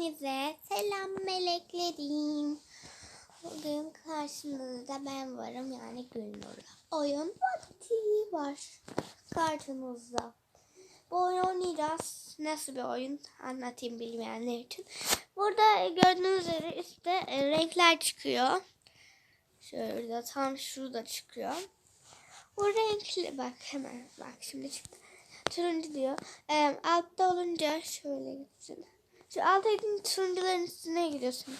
Hepinize selam meleklerim. Bugün karşınızda ben varım yani Gülnur'la. Oyun vakti var karşınızda. Bu oyunu oynayacağız. Nasıl bir oyun anlatayım bilmeyenler için. Burada gördüğünüz üzere üstte e, renkler çıkıyor. Şurada tam şurada çıkıyor. O renkli bak hemen bak şimdi çıktı. Turuncu diyor. Ee, altta olunca şöyle gitsin. Şu altta gidin turuncuların üstüne gidiyorsun.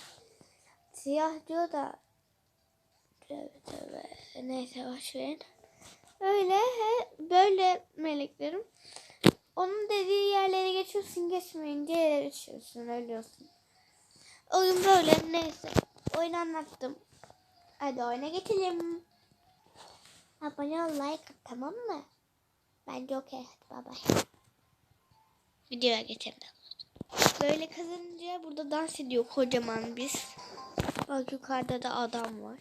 Siyah diyor da tövbe tövbe neyse başlayın. Öyle he, böyle meleklerim. Onun dediği yerlere geçiyorsun geçmeyince yere düşüyorsun ölüyorsun. Oyun böyle neyse. Oyunu anlattım. Hadi oyuna geçelim. Abone ol like at tamam mı? Bence okey. Hadi bay. Videoya geçelim. Böyle kazanınca burada dans ediyor kocaman biz. Bak yukarıda da adam var.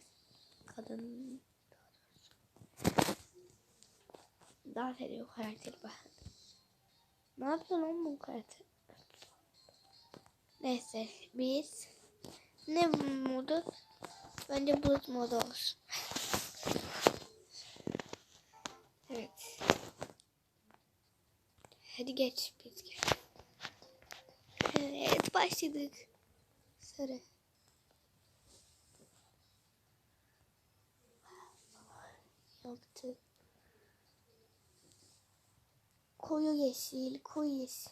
Kadın. Dans ediyor karakteri bak. Ne yapıyorsun oğlum bu karakter? Neyse biz ne modu? Bence bulut modu olsun. evet. Hadi geç biz başladık. Sarı. Yaptık. Koyu yeşil, koyu yeşil.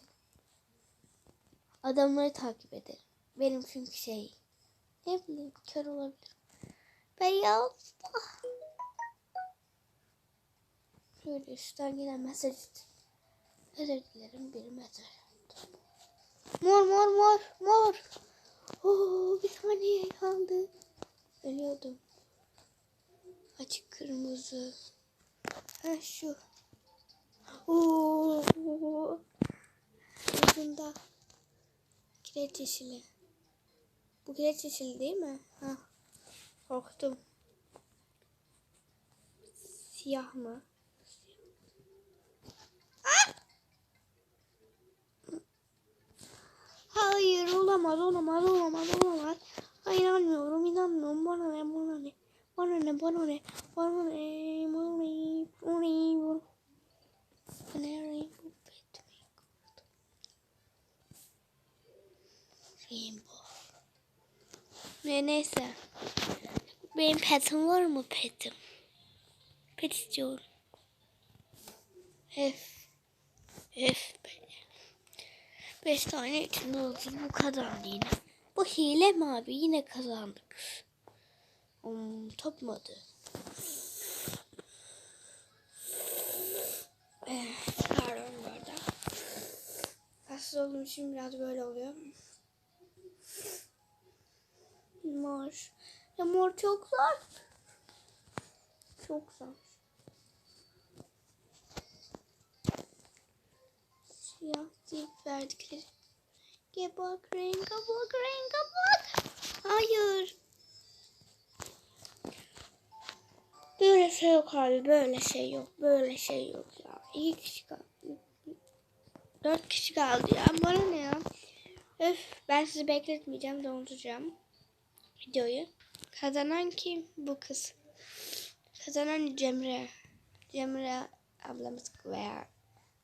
Adamları takip ederim. Benim çünkü şey, ne bileyim kör olabilir. Beyaz. Şöyle üstten gelen mesaj. Özür dilerim bir mesaj. Mor mor mor mor. Oo, bir saniye kaldı. Ölüyordum. Açık kırmızı. Ha şu. Oo. Ucunda. Kireç yeşili. Bu kireç yeşili değil mi? Ha. Korktum. Siyah mı? Hayır olamaz olamaz olamaz olamaz. Hayır inanmıyorum inanmıyorum. Bana ne bana ne. Bana ne bana ne. Bana ne bana ne. Bana ne. Bana ne. Bana ne. Rainbow. Ne neyse. Benim petim var mı petim? Pet istiyorum. F. F. Beş tane içinde oldu. Bu kazandı yine. Bu hile mi abi? Yine kazandık. Um, top mu adı? Eh, pardon bu arada. Hasta olduğum için biraz böyle oluyor. Mor. Ya mor çok zor. Çok zor. Siyah deyip verdikleri. Gel bak renga bak renga bak. Hayır. Böyle şey yok abi böyle şey yok. Böyle şey yok ya. İki kişi kaldı. Dört kişi kaldı ya. Bana ne ya? Öf ben sizi bekletmeyeceğim. Donduracağım videoyu. Kazanan kim? Bu kız. Kazanan Cemre. Cemre ablamız veya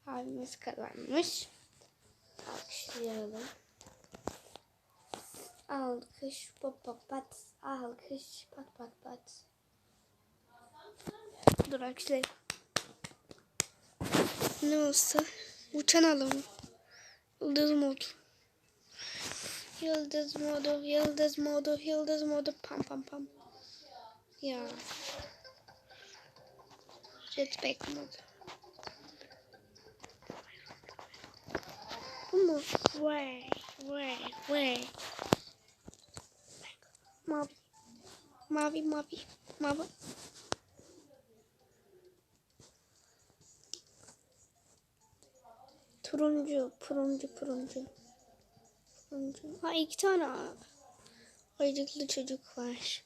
abimiz kazanmış. Alkışlayalım. Alkış pat pat pat. Alkış pat pat pat. Dur alkışlayalım. Ne olsa uçan alım. Yıldız modu. Yıldız modu, yıldız modu, yıldız modu. Pam pam pam. Ya. Jetpack modu. Bu mu? Vay, vay, vay. Mavi. Mavi, mavi, mavi. Turuncu, turuncu, turuncu. Turuncu. Ha iki tane aydıklı çocuk var.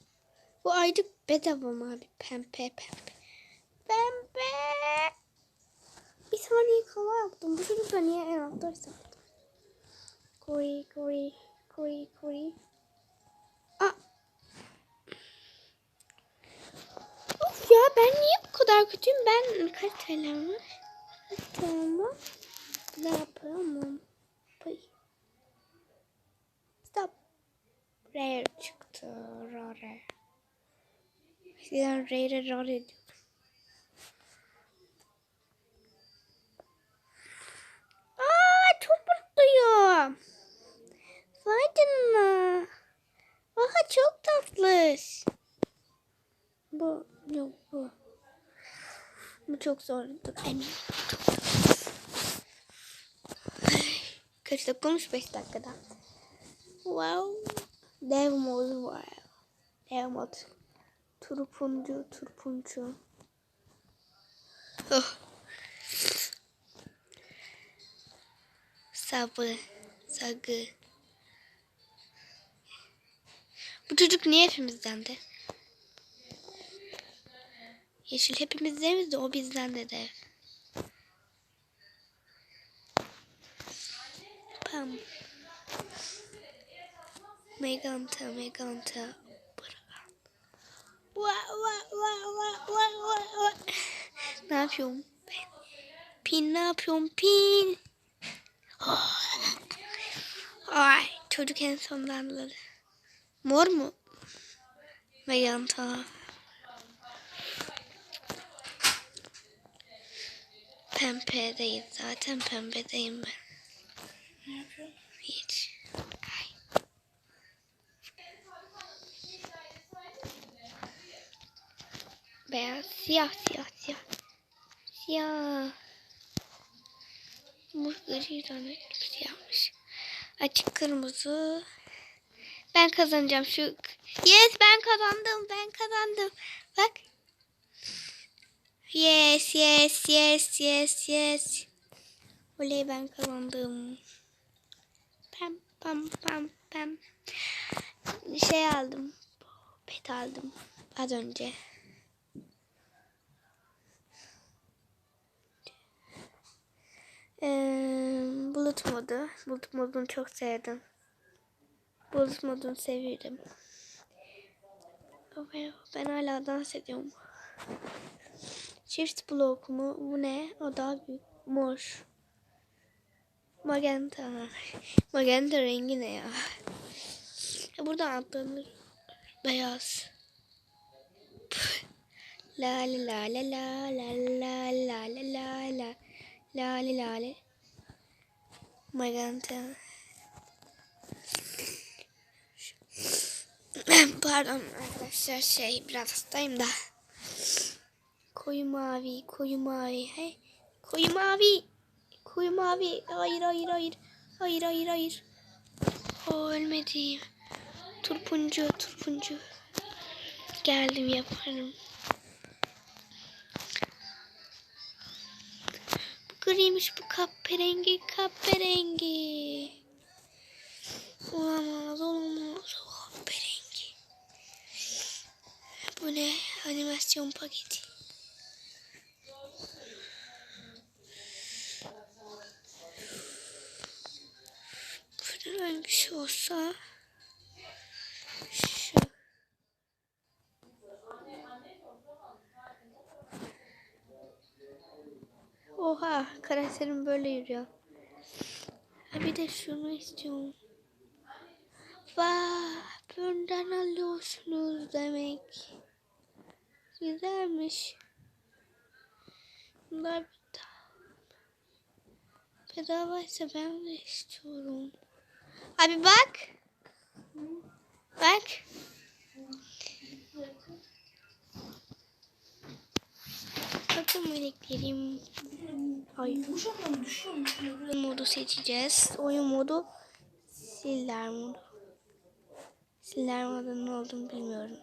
Bu aydık bedava mı abi? Pembe, pembe. Pembe. Bir saniye kala yaptım. Bu çocuk da niye en alttaysa? Koy, koy, Kuri kuri. Aa. Of ya ben niye bu kadar kötüyüm? Ben kaç TL'm var? Ne yapalım? Pıy. Stop. Rare çıktı. Rare. Eskiden rare rare diyordum. Aa çok mutluyum. Vay canına. Aha çok tatlı. Bu yok bu. Bu çok zordu. Eminim. Kaç dakika olmuş? 5 dakikada. Wow. Dev modu var. Dev mod. Turpuncu, turpuncu. Oh. Sabı, sagı. Bu çocuk niye hepimizden de? Yeşil hepimizdeniz de o bizden de de. Pam. Meganta, Meganta. Va, va, va, va, va, va, va. Ne yapıyorum ben? Pin ne yapıyorum? Pin. Ay çocuk en sonunda anladı. Mor mu? Meganta. Pembedeyiz zaten pembedeyim ben. Ne yapıyorsun? Hiç. Ay. Beyaz, siyah, siyah, siyah. Siyah. Bu gri tane siyahmış. Açık kırmızı. Ben kazanacağım şu. Yes ben kazandım. Ben kazandım. Bak. Yes yes yes yes yes. Oley ben kazandım. Pam pam pam pam. Şey aldım. Pet aldım az önce. Ee, bulut modu. Bulut modunu çok sevdim. Modunu seviyorum. Ben, hala dans ediyorum. Çift blok mu? Bu ne? O daha büyük. Mor. Magenta. Magenta rengi ne ya? ya buradan atlanır. Beyaz. Püh. La la la la la la la la la la la Lale lale. Magenta. Pardon arkadaşlar şey biraz hastayım da. Koyu mavi, koyu mavi. Hey, koyu mavi. Koyu mavi. Hayır, hayır, hayır. Hayır, hayır, hayır. O ölmedim. Turpuncu, turpuncu. Geldim yaparım. Bu griymiş bu kahverengi, kahverengi. Olamaz, Bu ne? Animasyon paketi. Bunun hangisi olsa şu. Oha karakterim böyle yürüyor. Bir de şunu istiyorum. Vay bundan alıyorsunuz demek. Güzelmiş. Bunlar bedava. Bedavaysa ben de istiyorum. Abi bak. Bak. Bakın meleklerim. Ay. Oyun modu seçeceğiz. Oyun modu siller modu. Siller modu ne olduğunu bilmiyorum.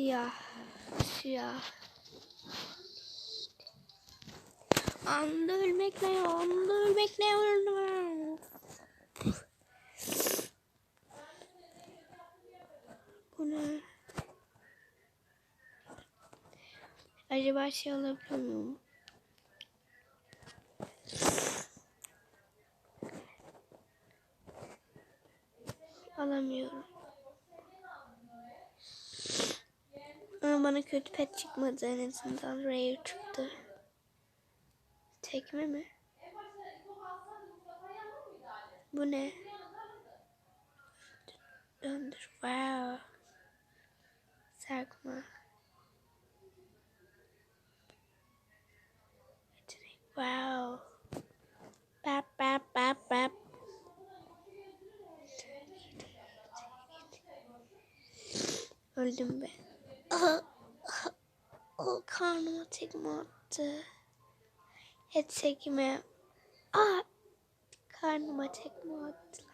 Siyah. Siyah. Anda ölmek ne? Anda ölmek ne? Ölmek. Bu ne? Acaba şey alabiliyor muyum? Alamıyorum. Bana kötü pet çıkmadı en azından. Rare çıktı. Tekme mi? Bu ne? Döndür. Wow. Sarkma. Wow. Bap bap bap bap. Öldüm ben. Aha, aha. O karnıma tekme attı. Et tekme. Aa, karnıma tekme attılar.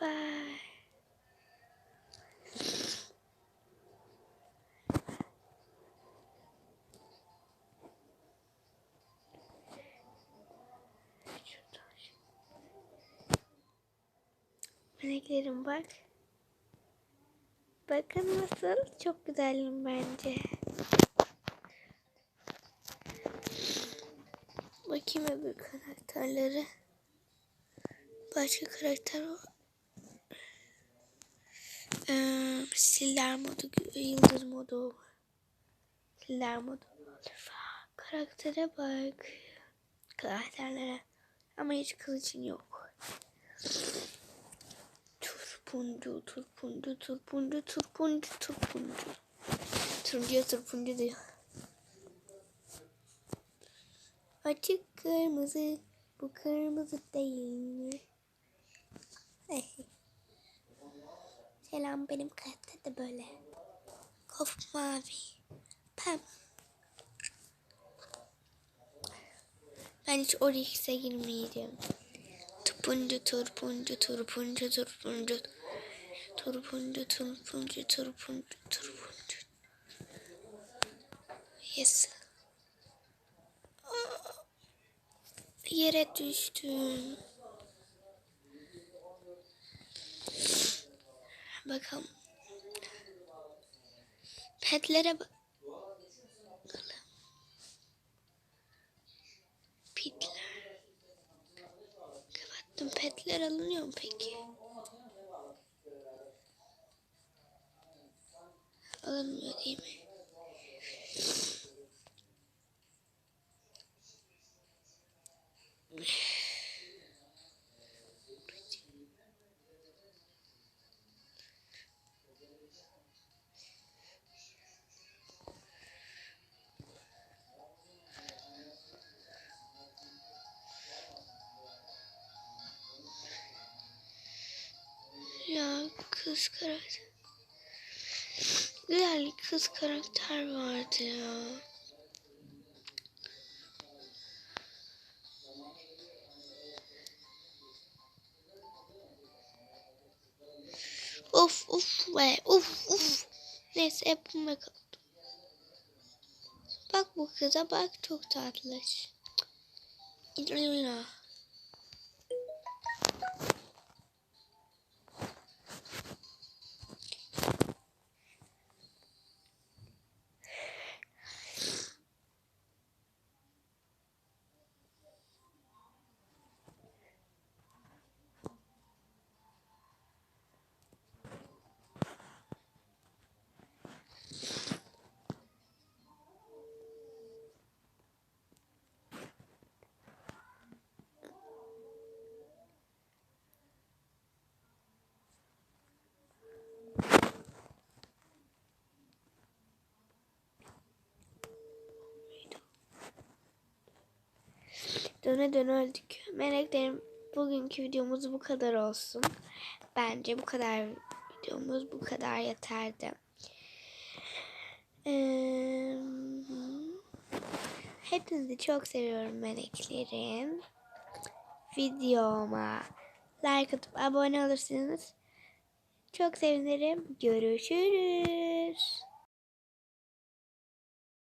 Vay. Meleklerim bak. Bakın nasıl çok güzelim bence. Bakayım öbür karakterleri. Başka karakter var. Ee, siller modu, yıldız modu. Siller modu. Karaktere bak. Karakterlere. Ama hiç kılıcın yok. Turpuncu, turpuncu, turpuncu, turpuncu, turpuncu. Turuncuya turpuncu diyor. Açık kırmızı, bu kırmızı değil mi? Selam benim karakter de böyle. Kof mavi. Pem. Ben hiç Oryx'e girmeyeceğim. Turpuncu, turpuncu, turpuncu, turpuncu. Turpuncu, turpuncu, turpuncu, turpuncu. Yes. Yere düştüm. Bakalım. Petlere bak. Pitler. Kapattım. Petler alınıyor mu peki? Alınmıyor değil mi? Ya kız karakter. Güzel kız karakter vardı ya. Of of ve of of. Neyse hep buna kaldım. Bak bu kıza bak çok tatlı. İlla. Döne döne öldük. Meleklerim bugünkü videomuz bu kadar olsun. Bence bu kadar videomuz bu kadar yeterdi. Ee, hepinizi çok seviyorum meleklerim. Videoma like atıp abone olursanız çok sevinirim. Görüşürüz.